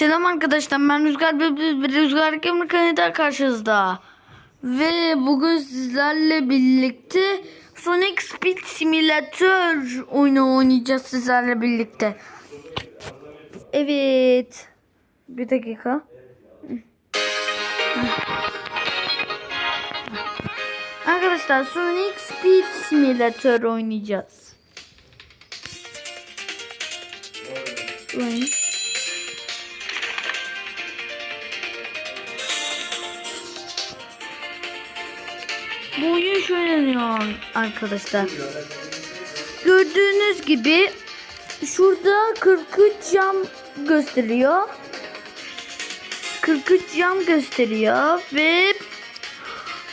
Selam arkadaşlar ben Rüzgar Rüzgar Kemir kanalında karşınızda. Ve bugün sizlerle birlikte Sonic Speed Simulator oyunu oynayacağız sizlerle birlikte. Evet. Bir dakika. Arkadaşlar Sonic Speed Simulator oynayacağız. Oyun. Bu oyun şöyle oynuyor arkadaşlar. Gördüğünüz gibi şurada 43 cam gösteriyor. 43 cam gösteriyor ve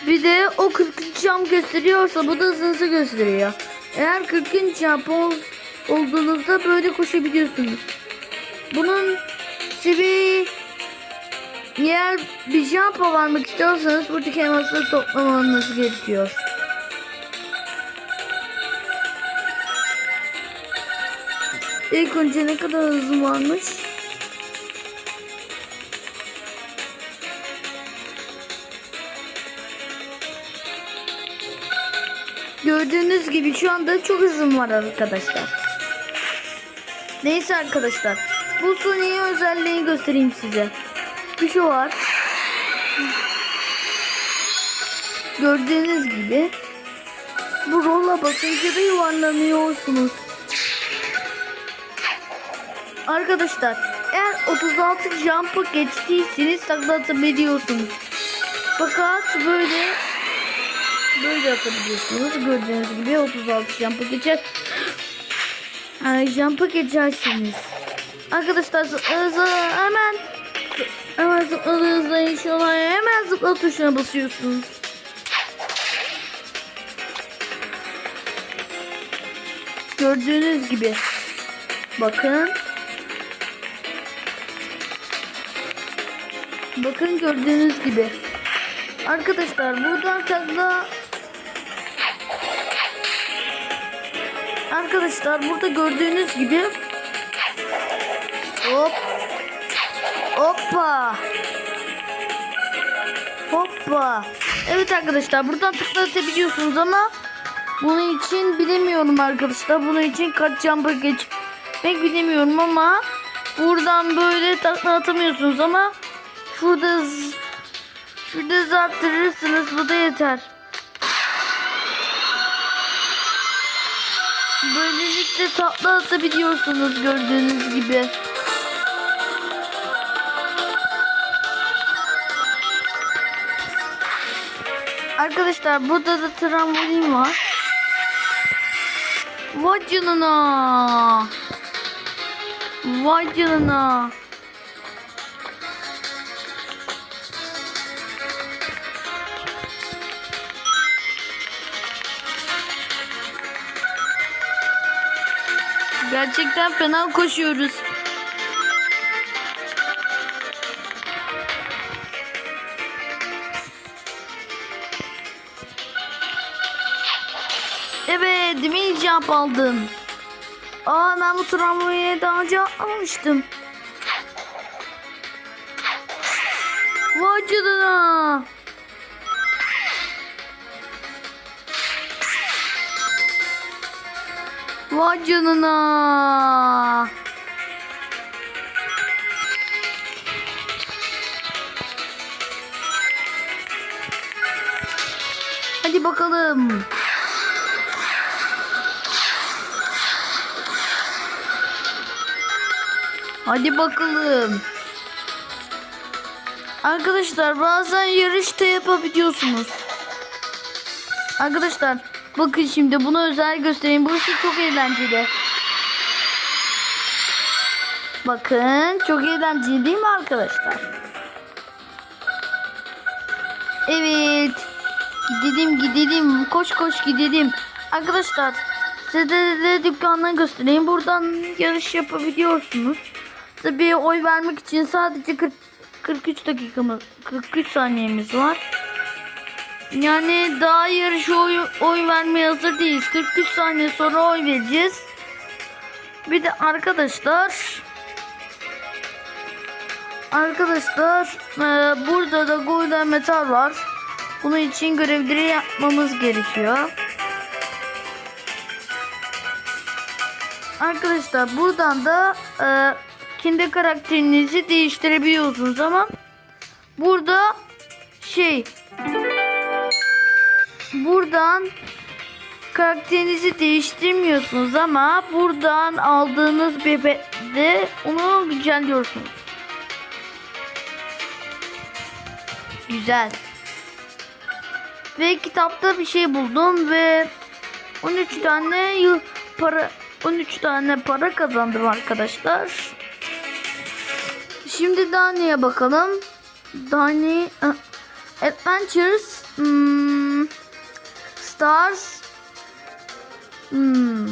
bir de o 43 cam gösteriyorsa bu da hızınızı gösteriyor. Eğer 43 cam ol- olduğunuzda böyle koşabiliyorsunuz. Bunun seviye eğer bir jump varmak istiyorsanız buradaki elmasları toplamanız gerekiyor. İlk önce ne kadar hızım varmış? Gördüğünüz gibi şu anda çok hızım var arkadaşlar. Neyse arkadaşlar. Bu Sony'ye özelliğini göstereyim size. Şey var. Gördüğünüz gibi bu rolla basınca da yuvarlanıyorsunuz. Arkadaşlar eğer 36 jump'ı geçtiyseniz takla atabiliyorsunuz. Fakat böyle böyle atabiliyorsunuz. Gördüğünüz gibi 36 jump'ı geçer. Yani jump'ı geçersiniz. Arkadaşlar hemen hemen zıpladığınızda inşallah hemen zıpla tuşuna basıyorsunuz. Gördüğünüz gibi. Bakın. Bakın gördüğünüz gibi. Arkadaşlar buradan takla Arkadaşlar burada gördüğünüz gibi Hop Hoppa Hoppa Evet arkadaşlar buradan tıklatabiliyorsunuz ama bunun için bilemiyorum arkadaşlar. Bunun için kaç jumper geçmek bilemiyorum ama buradan böyle takla atamıyorsunuz ama şurada şurada hız arttırırsınız bu da yeter. Böylelikle tatlı atabiliyorsunuz gördüğünüz gibi. Arkadaşlar burada da trambolin var. Vay canına. Vay canına. Gerçekten fena koşuyoruz. Mini jump aldım. Aa ben bu tramvayı daha önce almıştım. Vay canına. Vay canına. Hadi bakalım. Hadi bakalım. Arkadaşlar bazen yarışta yapabiliyorsunuz. Arkadaşlar bakın şimdi bunu özel göstereyim. Burası çok eğlenceli. Bakın çok eğlenceli değil mi arkadaşlar? Evet. Gidelim gidelim. Koş koş gidelim. Arkadaşlar size de, de dükkandan göstereyim. Buradan yarış yapabiliyorsunuz. Tabii oy vermek için sadece 40, 43 dakikamız 43 saniyemiz var. Yani daha yarış oy, oy vermeye hazır değiliz. 43 saniye sonra oy vereceğiz. Bir de arkadaşlar Arkadaşlar e, burada da golden metal var. Bunun için görevleri yapmamız gerekiyor. Arkadaşlar buradan da e, kendi karakterinizi değiştirebiliyorsunuz ama burada şey buradan karakterinizi değiştirmiyorsunuz ama buradan aldığınız bebekte onu güncelliyorsunuz. Güzel. Ve kitapta bir şey buldum ve 13 tane para 13 tane para kazandım arkadaşlar. Şimdi Dani'ye bakalım. Dani ah, Adventures hmm, Stars hmm,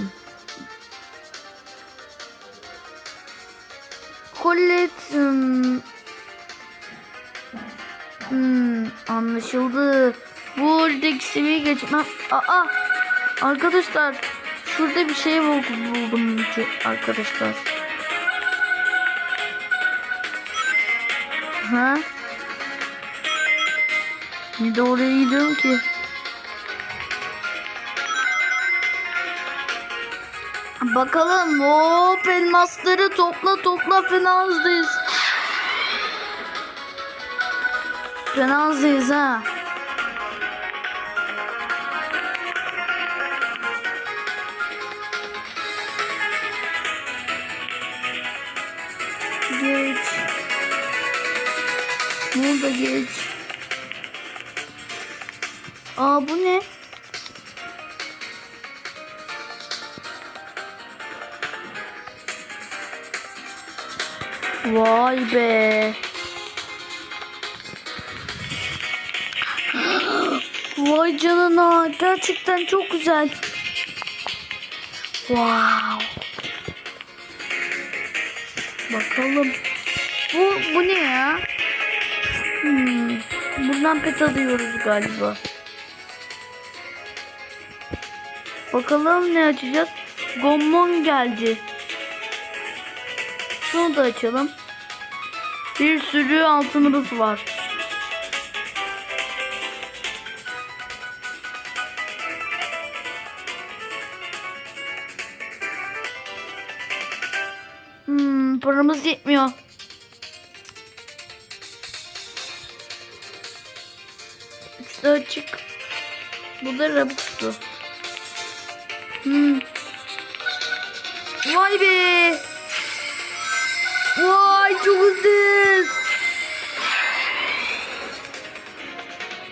Colette hmm, Hmm, anlaşıldı. Bu ligdeki seviye geçmem. Aa, arkadaşlar şurada bir şey bul- buldum arkadaşlar. Ha? Bir de oraya gidiyorum ki. Bakalım. Hop elmasları topla topla fena hızlıyız. Fena hızlıyız ha. Burada geç. Aa bu ne? Vay be. Vay canına gerçekten çok güzel. Wow. Bakalım. Bu bu ne ya? Hmm. Buradan pet alıyoruz galiba. Bakalım ne açacağız? Gommon geldi. Şunu da açalım. Bir sürü altınımız var. Hmm, paramız yetmiyor. Üçte açık. Bu da Robux'tu. Hmm. Vay be. Vay çok hızlı.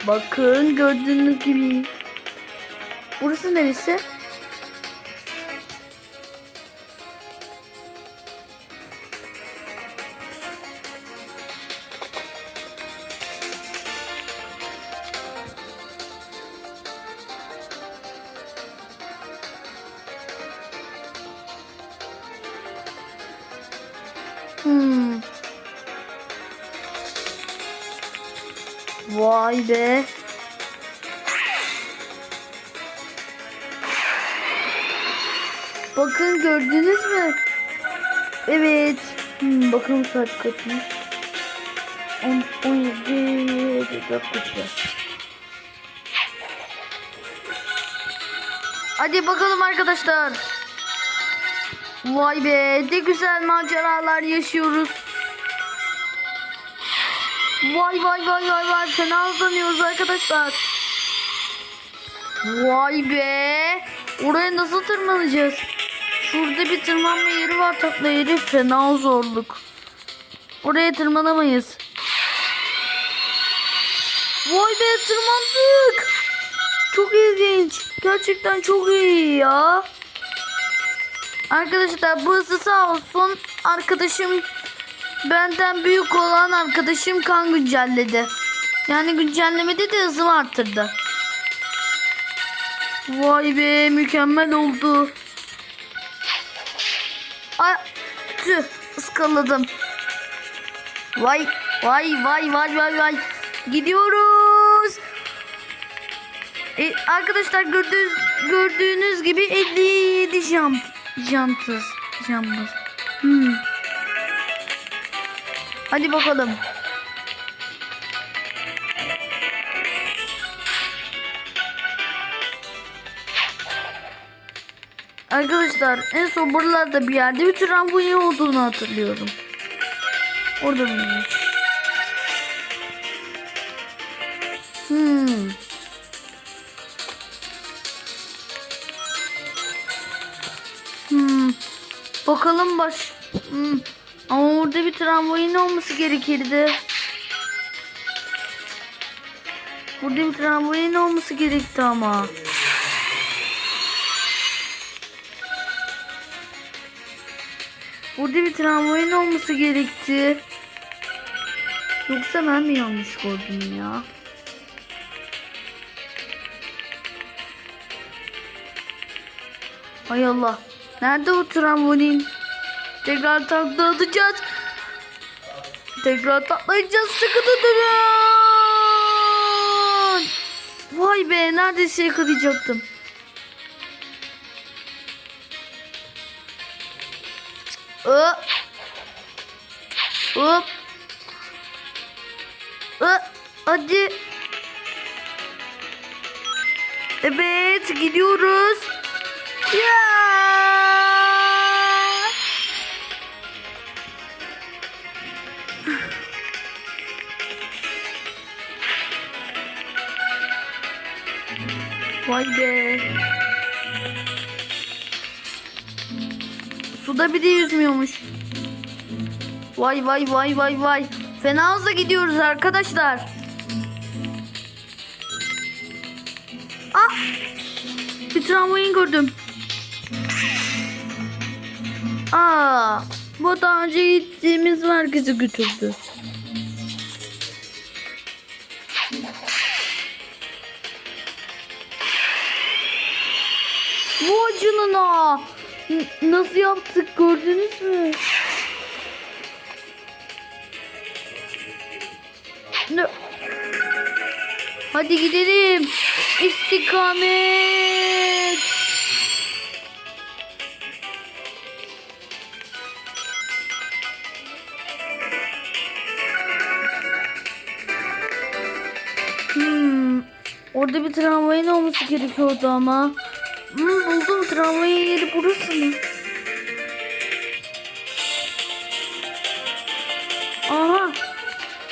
Bakın gördüğünüz gibi. Burası neresi? Hmm. Vay be. Bakın gördünüz mü? Evet. Hmm, bakalım saat kaçmış. 10, 17 dakika. Hadi bakalım arkadaşlar. Vay be ne güzel maceralar yaşıyoruz. Vay vay vay vay vay fena hızlanıyoruz arkadaşlar. Vay be. Oraya nasıl tırmanacağız? Şurada bir tırmanma yeri var tatlı yeri fena zorluk. Oraya tırmanamayız. Vay be tırmandık. Çok ilginç. Gerçekten çok iyi ya. Arkadaşlar bu hızı sağ olsun arkadaşım benden büyük olan arkadaşım kan güncelledi. Yani güncellemede de hızımı arttırdı. Vay be mükemmel oldu. Ay tüh ıskaladım. Vay vay vay vay vay vay. Gidiyoruz. E, arkadaşlar gördüğünüz, gördüğünüz gibi 57 jump. Jantız. Jambız. Hmm. Hadi bakalım. Arkadaşlar en son buralarda bir yerde bir trambolin olduğunu hatırlıyorum. Orada? Hmm. Hmm. Bakalım baş. Hmm. Ama orada bir trambolin olması gerekirdi. Burada bir trambolin olması gerekti ama. Burada bir trambolin olması gerekti. Yoksa ben mi yanlış gördüm ya? Hay Allah. Nerede o trambolin? Tekrar takla. Tekrar taklayacağız. Sıkı tutun. Vay be neredeyse yakalayacaktım. Hop. Hop. Hop. Hadi. Evet gidiyoruz. Ya. Vay be. Suda bir de yüzmüyormuş. Vay vay vay vay vay. Fena hızla gidiyoruz arkadaşlar. Ah! Bir tramvayın gördüm. Aa, bu daha önce gittiğimiz merkeze götürdü. Nasıl yaptık gördünüz mü? Ne? Hadi gidelim. İstikamet. Hmm, orada bir tramvayın olması gerekiyordu ama. Hmm, buldum tramvayın yeri burası mı? Aha.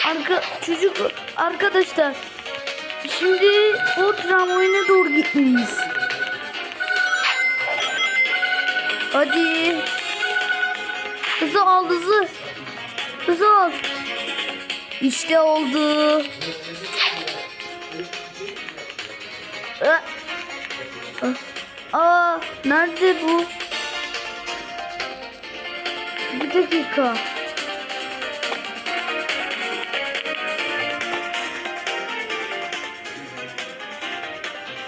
Arka çocuk arkadaşlar. Şimdi o tramvayına doğru gitmeliyiz. Hadi. Hızı al hızı. Hızı al. İşte oldu. Ah. Aa, nerede bu? Bir dakika.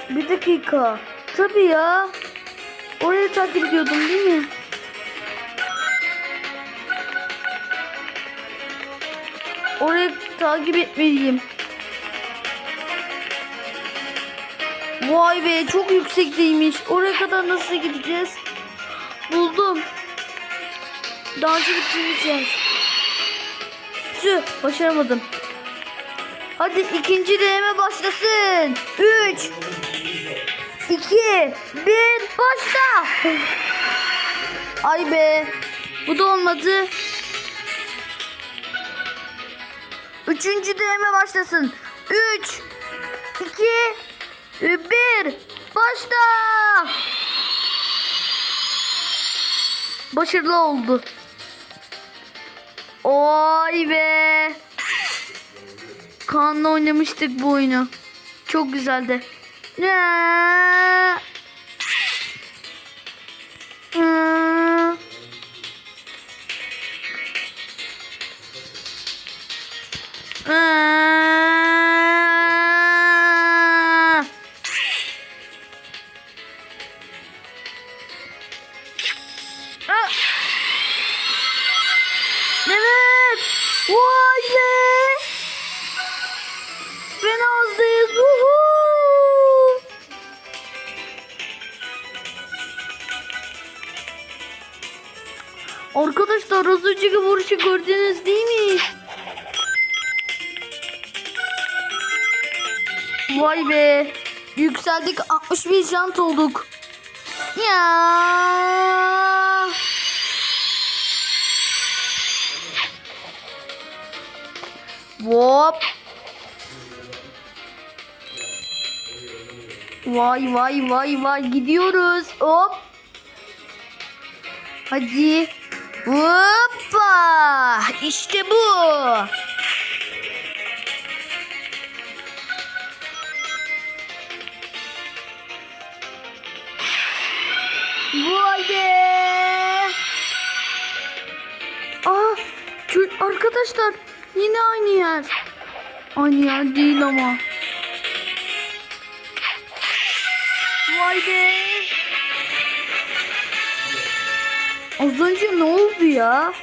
Bir dakika. Tabii ya. Orayı takip ediyordum değil mi? Orayı takip etmeliyim. Vay be çok yüksekteymiş. Oraya kadar nasıl gideceğiz? Buldum. Daha önce gittiğimiz yer. Tüh başaramadım. Hadi ikinci deneme başlasın. 3 2 1 başla. Ay be. Bu da olmadı. Üçüncü deneme başlasın. 3 2 1 başla. Başarılı oldu. Oy be. Kaan'la oynamıştık bu oyunu. Çok güzeldi. Ne? Mehmet. Vay be. Ben azdayız. Uhu. Arkadaşlar az önceki vuruşu gördünüz değil mi? Vay be. Yükseldik 61 jant olduk. Ya. Hop. Vay vay vay vay gidiyoruz. Hop. Hadi. Hoppa. İşte bu. Vay be. Aa, arkadaşlar yine aynı yer. Aynı yer değil ama. Vay be. Az önce ne oldu ya?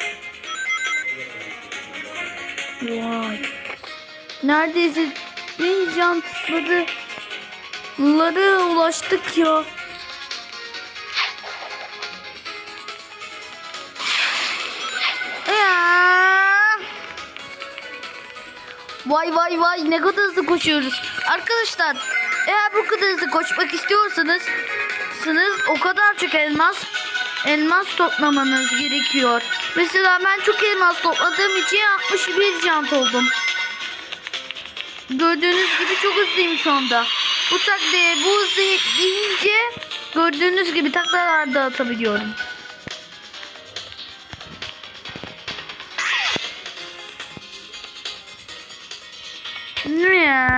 Vay. Neredeyse bir can tutmadı. Ulaştık. Ya. Vay vay vay ne kadar hızlı koşuyoruz. Arkadaşlar eğer bu kadar hızlı koşmak istiyorsanız sınız o kadar çok elmas elmas toplamanız gerekiyor. Mesela ben çok elmas topladığım için 61 cant oldum. Gördüğünüz gibi çok hızlıyım şu anda. Bu taktiğe bu hızlı deyince gördüğünüz gibi taklalar da atabiliyorum. Ya.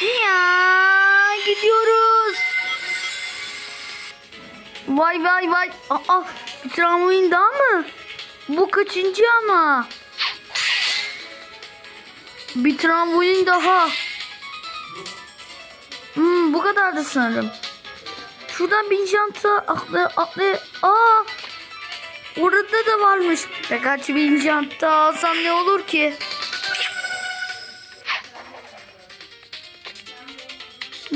Ya gidiyoruz. Vay vay vay. Aa, bir tramvayın daha mı? Bu kaçıncı ama? Bir tramvayın daha. Hmm, bu kadar da sanırım. Şuradan bir janta atlı atlı. Aa! Orada da varmış. Birkaç bin janta alsam ne olur ki?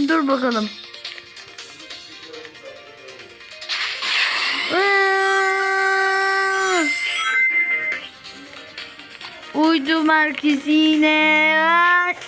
Dur bakalım. Aa! Uydu merkezine. Aa!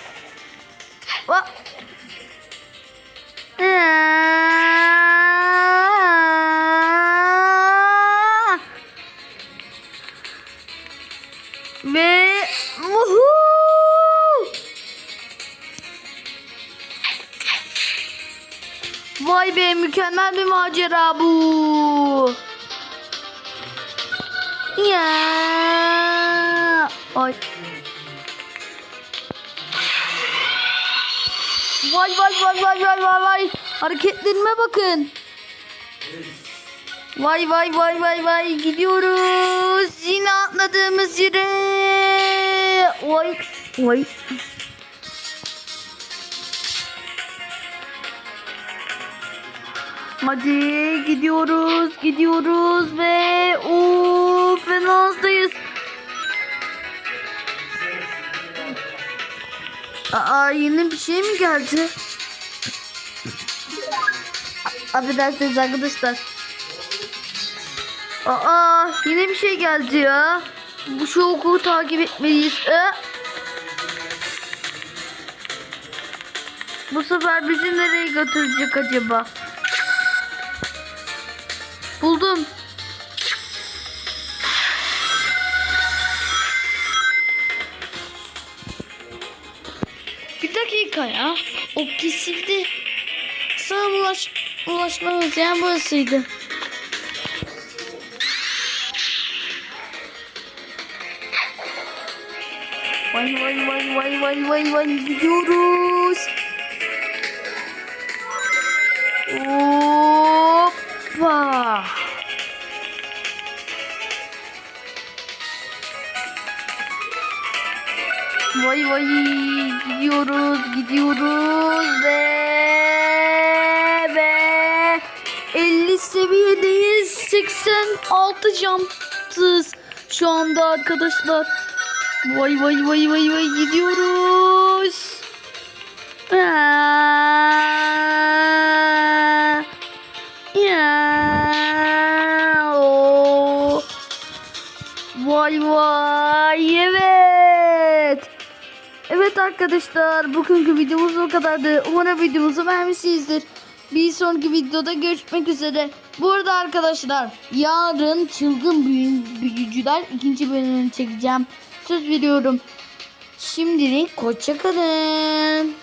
Vay be mükemmel bir macera bu. Ya. Ay. Vay vay vay vay vay vay vay. Hareketlerime bakın. Vay vay vay vay vay gidiyoruz. Yine atladığımız yere. Vay vay. Hadi gidiyoruz gidiyoruz ve fena hızdayız. Aa yeni bir şey mi geldi? Affedersiniz arkadaşlar. Aa yine bir şey geldi ya. Bu şu okulu takip etmeliyiz. Ee? Bu sefer bizi nereye götürecek acaba? Buldum. Bir dakika ya. O kesildi. Sana ulaş, ulaşmamız yani burasıydı. Vay vay vay vay vay vay vay gidiyoruz. Hoppa. vay vay gidiyoruz gidiyoruz. Ve ve 50 seviyedeyiz. 86 jumpsız şu anda arkadaşlar vay vay vay vay vay gidiyoruz. Ya. Ya. O vay vay evet. Evet arkadaşlar bugünkü videomuz o kadardı. Umarım videomuzu beğenmişsinizdir. Bir sonraki videoda görüşmek üzere. Bu arada arkadaşlar yarın çılgın büyü- büyücüler ikinci bölümünü çekeceğim. Söz veriyorum. Şimdilik hoşçakalın.